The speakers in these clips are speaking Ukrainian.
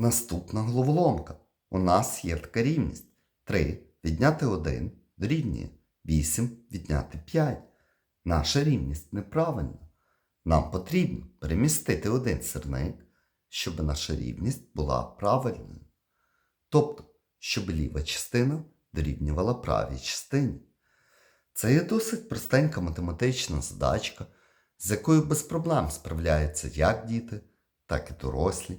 Наступна головоломка. У нас є така рівність. 3 відняти 1 дорівнює 8 відняти 5. Наша рівність неправильна. Нам потрібно перемістити один сирник, щоб наша рівність була правильною. Тобто, щоб ліва частина дорівнювала правій частині. Це є досить простенька математична задачка, з якою без проблем справляються як діти, так і дорослі.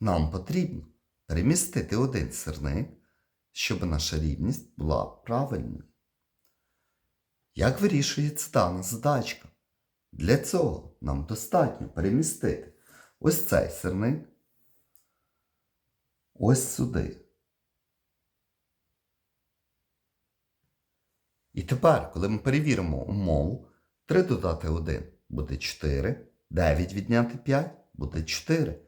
Нам потрібно перемістити один сирник, щоб наша рівність була правильною. Як вирішується дана задачка? Для цього нам достатньо перемістити ось цей сирник ось сюди. І тепер, коли ми перевіримо умову, 3 додати 1 буде 4, 9 відняти 5 буде 4.